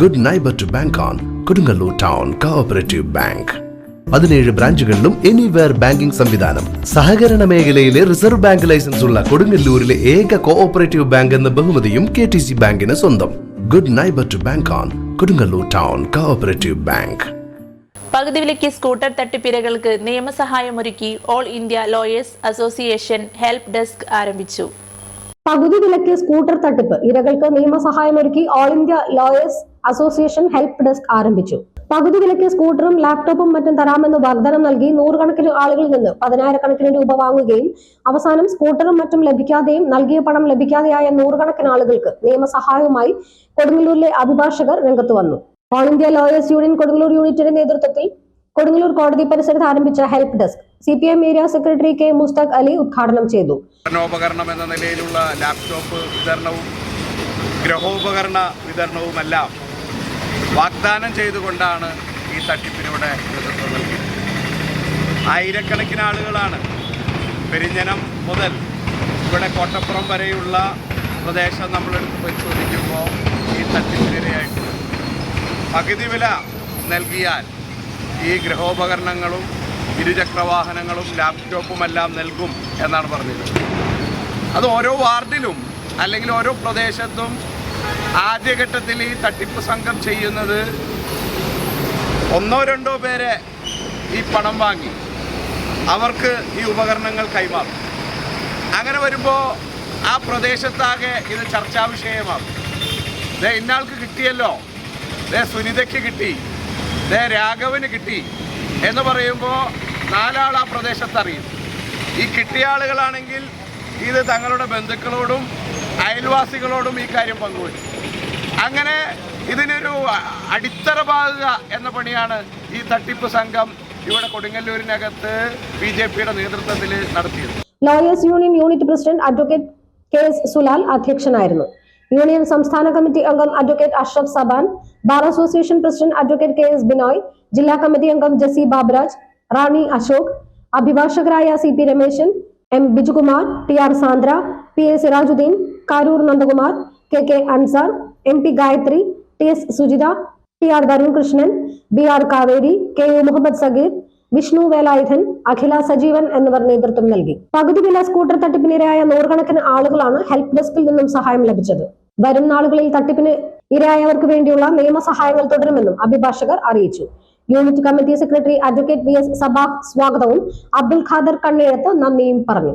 Good neighbour to bank on Kodungallur town cooperative bank പതിനേഴ് ബ്രാഞ്ചുകളിലും anywhere banking സംവിധാനം. സഹകരണ മേഖലയിലെ റിസർവ് ബാങ്ക് ലൈസൻസ് ഉള്ള കൊടുങ്ങല്ലൂരിലെ ഏക കോഓപ്പറേറ്റീവ് ബാങ്ക് എന്ന ബഹുമതിയും കെ ടി സി ബാങ്കിന് സ്വന്തം. Good neighbour to bank on Kodungallur town cooperative bank പകുതി വിലയ്ക്ക് സ്കൂട്ടർ തട്ടിപ്പിരകൾക്ക് നിയമസഹായമൊരുക്കി all India lawyers association help desk ആരംഭിച്ചു. പകുതി വിലയ്ക്ക് സ്കൂട്ടർ തട്ടിപ്പ് ഇരകൾക്ക് നിയമസഹായമൊരുക്കി all India lawyers association help desk ആരംഭിച്ചു. പകുതി വിലയ്ക്ക് സ്കൂട്ടറും ലാപ്ടോപ്പും മറ്റും തരാമെന്ന് വാഗ്ദാനം നൽകി നൂറുകണക്കിന് ആളുകളിൽ നിന്ന് പതിനായിരക്കണക്കിന് രൂപ വാങ്ങുകയും അവസാനം സ്കൂട്ടറും മറ്റും ലഭിക്കാതെയും നൽകിയ പണം ലഭിക്കാതെയായ നൂറുകണക്കിന് ആളുകൾക്ക് നിയമസഹായവുമായി കൊടുങ്ങല്ലൂരിലെ അഭിഭാഷകർ രംഗത്ത് വന്നു. All India lawyers union Kodungallur യൂണിറ്റിന്റെ നേതൃത്വത്തിൽ കൊടുങ്ങല്ലൂർ കോടതി പരിസരത്ത് ആരംഭിച്ച help desk C P M area secretary K Mushtaq Ali ഉദ്ഘാടനം ചെയ്തു. പഠനോപകരണം എന്ന നിലയിലുള്ള ലാപ്ടോപ്പ് വിതരണവും ഗ്രഹോപകരണ വിതരണവുമെല്ലാം വാഗ്ദാനം ചെയ്തുകൊണ്ടാണ് ഈ തട്ടിപ്പിലൂടെ നേതൃത്വം നൽകിയത്. ആയിരക്കണക്കിന് ആളുകളാണ് പെരിഞ്ഞനം മുതൽ ഇവിടെ കോട്ടപ്പുറം വരെയുള്ള പ്രദേശം നമ്മളെടുത്ത് പരിശോധിക്കുമ്പോൾ ഈ തട്ടിപ്പിനിരയായിട്ടുണ്ട് പകുതി വില നൽകിയാൽ ഈ ഗൃഹോപകരണങ്ങളും ഇരുചക്രവാഹനങ്ങളും ലാപ്ടോപ്പുമെല്ലാം നൽകും എന്നാണ് പറഞ്ഞത് അത് ഓരോ വാർഡിലും അല്ലെങ്കിൽ ഓരോ പ്രദേശത്തും ആദ്യഘട്ടത്തിൽ ഈ തട്ടിപ്പ് സംഘം ചെയ്യുന്നത് ഒന്നോ രണ്ടോ പേരെ ഈ പണം വാങ്ങി അവർക്ക് ഈ ഉപകരണങ്ങൾ കൈമാറും. അങ്ങനെ വരുമ്പോൾ ആ പ്രദേശത്താകെ ഇത് ചർച്ചാ വിഷയമാകും. ദേ ഇന്നാൾക്ക് കിട്ടിയല്ലോ. ദേ സുനിതയ്ക്ക് കിട്ടി. ദേ രാഘവന് കിട്ടി എന്ന് പറയുമ്പോൾ നാലാൾ ആ പ്രദേശത്തറിയും. ഈ കിട്ടിയ ആളുകളാണെങ്കിൽ ഇത് തങ്ങളുടെ ബന്ധുക്കളോടും അയൽവാസികളോടും ഈ കാര്യം പങ്കുവച്ചു. അങ്ങനെ ഇതിനൊരു അടിത്തറ പാകുക എന്ന പണിയാണ് ഈ തട്ടിപ്പ് സംഘം ഇവിടെ കൊടുങ്ങല്ലൂരിനകത്ത് ബി ജെ പിയുടെ നേതൃത്വത്തിൽ നടത്തിയത്. Lawyers union unit president advocate K S Sulal അധ്യക്ഷനായിരുന്നു. യൂണിയൻ സംസ്ഥാന കമ്മിറ്റി അംഗം advocate Ashraf Saban bar association president advocate K S Binoy ജില്ലാ കമ്മിറ്റി അംഗം Jessy Baburaj Rani Ashok അഭിഭാഷകരായ C P Rameshan M Bijukumar T R Sandra P A Sirajuddin Karoor Nandakumar K K Ansar M P Gayathri T S Sujitha T R Varun Krishnan B R Kaveri K U Muhammad Sageer Vishnu Velayudhan Akhila Sajeevan എന്നിവർ നേതൃത്വം നൽകി. പകുതി വില scooter തട്ടിപ്പിനിരയായ നൂറുകണക്കിന് ആളുകളാണ് help ഡെസ്കിൽ നിന്നും സഹായം ലഭിച്ചത്. വരും നാളുകളിൽ തട്ടിപ്പിന് ഇരയായവർക്ക് വേണ്ടിയുള്ള നിയമസഹായങ്ങൾ തുടരുമെന്നും അഭിഭാഷകർ അറിയിച്ചു. Unit committee secretary advocate V S Sabah സ്വാഗതവും അബ്ദുൽ ഖാദർ കണ്ണേഴത്ത് നന്ദിയും പറഞ്ഞു.